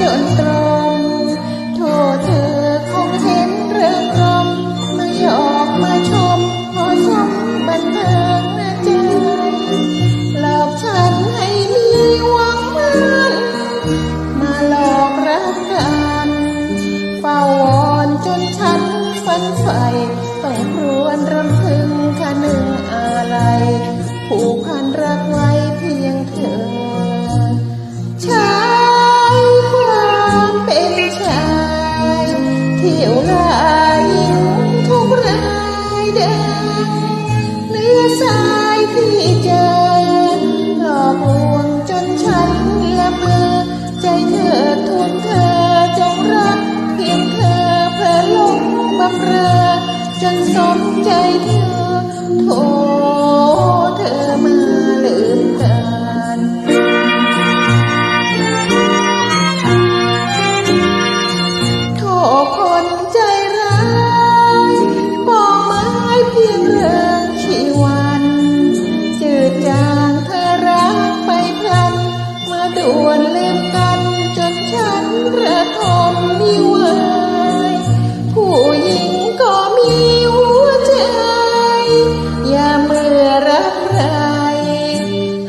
จนตรง โทษเธอคงเห็นเรื่องกลมไม่ออกมาชมพอช้ำบันเทิงนะใจหลอกฉันให้มีหวังมันมาหลอกรักกันเฝ้าวอนจนฉันฝันใฝ่ต้องครวนรำพึงคะนึ่งอะไรผูกพันรักไว้ ที่ยวลายทุกรายเดินเนื้อสายที่เจอหลอกลวงจนฉันละเมอใจเธอทุกเธอจงรักเพียงเธอเพื่อลงบำเรอจนสมใจเธอ ระทมนิวผู้หญิงก็มีหัวใจ อย่าเมื่อรักใคร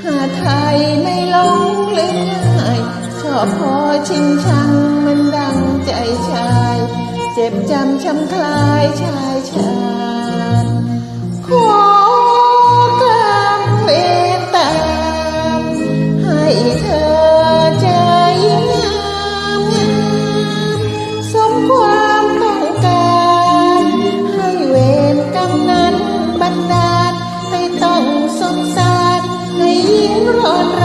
หาไทยไม่ลงเลยง่ายชอบพอชิงชังมันดังใจชาย เจ็บจำช้ำคลายชายชาย honra.